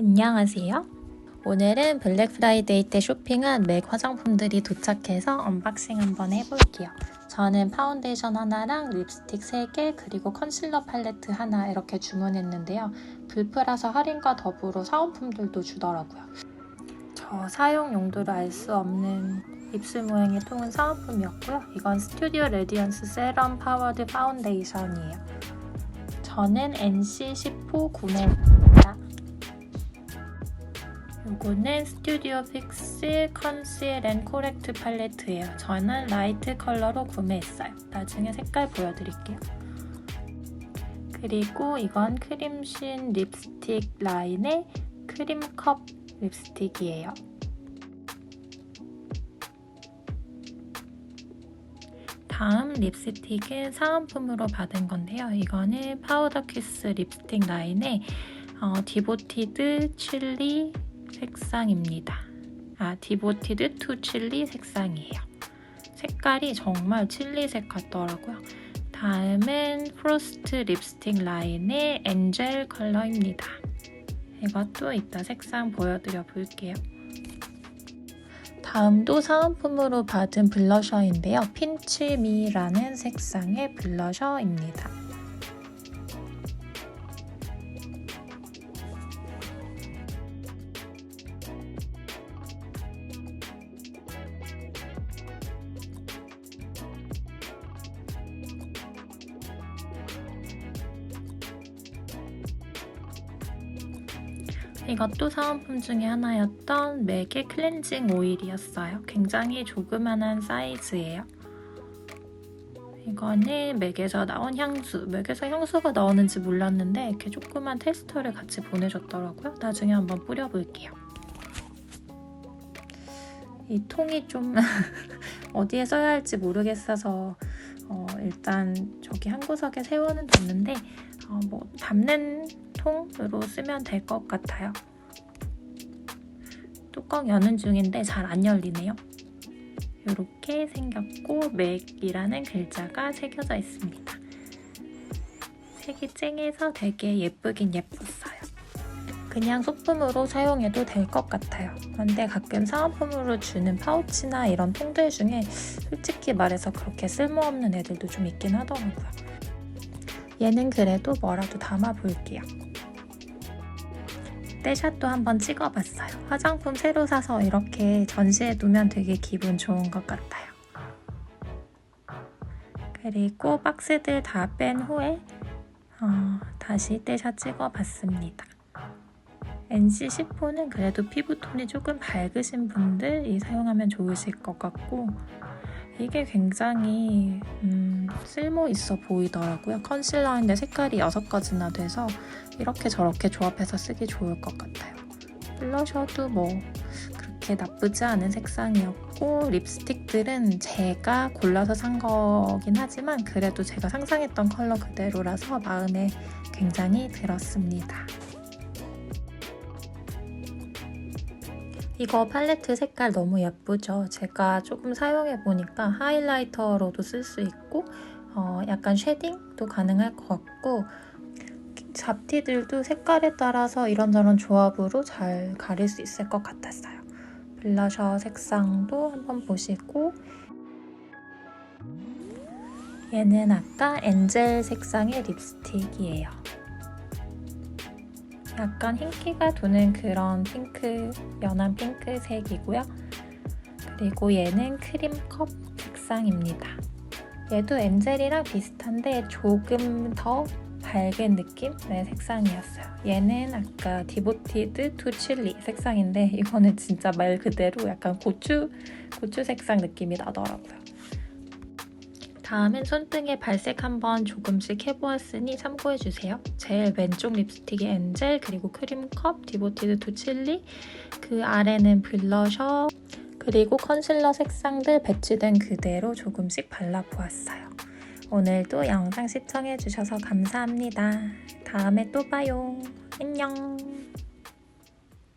안녕하세요. 오늘은 블랙 프라이데이 때 쇼핑한 맥 화장품들이 도착해서 언박싱 한번 해볼게요. 저는 파운데이션 하나랑 립스틱 3개 그리고 컨실러 팔레트 하나 이렇게 주문했는데요. 불프라서 할인과 더불어 사은품들도 주더라고요. 저 사용 용도를 알 수 없는 입술 모양의 통은 사은품이었고요. 이건 스튜디오 레디언스 세럼 파워드 파운데이션이에요. 저는 NC10호 구매했습니다. 요거는 스튜디오 픽스 컨실 앤 코렉트 팔레트예요. 저는 라이트 컬러로 구매했어요. 나중에 색깔 보여드릴게요. 그리고 이건 크림신 립스틱 라인의 크림컵 립스틱이에요. 다음 립스틱은 사은품으로 받은 건데요. 이거는 파우더 키스 립스틱 라인의 어, 디보티드 칠리 색상입니다. 아, 디보티드 투 칠리 색상이에요. 색깔이 정말 칠리색 같더라고요. 다음은 프로스트 립스틱 라인의 엔젤 컬러입니다. 이것도 이따 색상 보여드려 볼게요. 다음도 사은품으로 받은 블러셔인데요. 핀치미라는 색상의 블러셔입니다. 이것도 사은품 중에 하나였던 맥의 클렌징 오일이었어요. 굉장히 조그만한 사이즈예요. 이거는 맥에서 나온 향수. 맥에서 향수가 나오는지 몰랐는데 이렇게 조그만 테스터를 같이 보내줬더라고요. 나중에 한번 뿌려볼게요. 이 통이 좀 어디에 써야 할지 모르겠어서 어, 일단 저기 한 구석에 세워는 뒀는데 어, 뭐 담는 통으로 쓰면 될 것 같아요. 뚜껑 여는 중인데 잘 안 열리네요. 이렇게 생겼고 맥이라는 글자가 새겨져 있습니다. 색이 쨍해서 되게 예쁘긴 예뻤어요. 그냥 소품으로 사용해도 될 것 같아요. 그런데 가끔 사은품으로 주는 파우치나 이런 통들 중에 솔직히 말해서 그렇게 쓸모없는 애들도 좀 있긴 하더라고요. 얘는 그래도 뭐라도 담아볼게요. 떼샷도 한번 찍어봤어요. 화장품 새로 사서 이렇게 전시해 두면 되게 기분 좋은 것 같아요. 그리고 박스들 다 뺀 후에 어, 다시 떼샷 찍어봤습니다. NC10호는 그래도 피부톤이 조금 밝으신 분들이 사용하면 좋으실 것 같고 이게 굉장히 음, 쓸모 있어 보이더라고요. 컨실러인데 색깔이 6가지나 돼서 이렇게 저렇게 조합해서 쓰기 좋을 것 같아요. 블러셔도 뭐 그렇게 나쁘지 않은 색상이었고 립스틱들은 제가 골라서 산 거긴 하지만 그래도 제가 상상했던 컬러 그대로라서 마음에 굉장히 들었습니다. 이거 팔레트 색깔 너무 예쁘죠? 제가 조금 사용해 보니까 하이라이터로도 쓸 수 있고 어, 약간 쉐딩도 가능할 것 같고 잡티들도 색깔에 따라서 이런저런 조합으로 잘 가릴 수 있을 것 같았어요. 블러셔 색상도 한번 보시고 얘는 아까 엔젤 색상의 립스틱이에요. 약간 흰기가 도는 그런 핑크, 연한 핑크색이고요. 그리고 얘는 크림컵 색상입니다. 얘도 엔젤이랑 비슷한데 조금 더 밝은 느낌의 색상이었어요. 얘는 아까 디보티드 투 칠리 색상인데 이거는 진짜 말 그대로 약간 고추, 고추 색상 느낌이 나더라고요. 다음엔 손등에 발색 한번 조금씩 해보았으니 참고해주세요. 제일 왼쪽 립스틱이 엔젤, 그리고 크림컵, 디보티드 투 칠리, 그 아래는 블러셔, 그리고 컨실러 색상들 배치된 그대로 조금씩 발라보았어요. 오늘도 영상 시청해주셔서 감사합니다. 다음에 또 봐요. 안녕.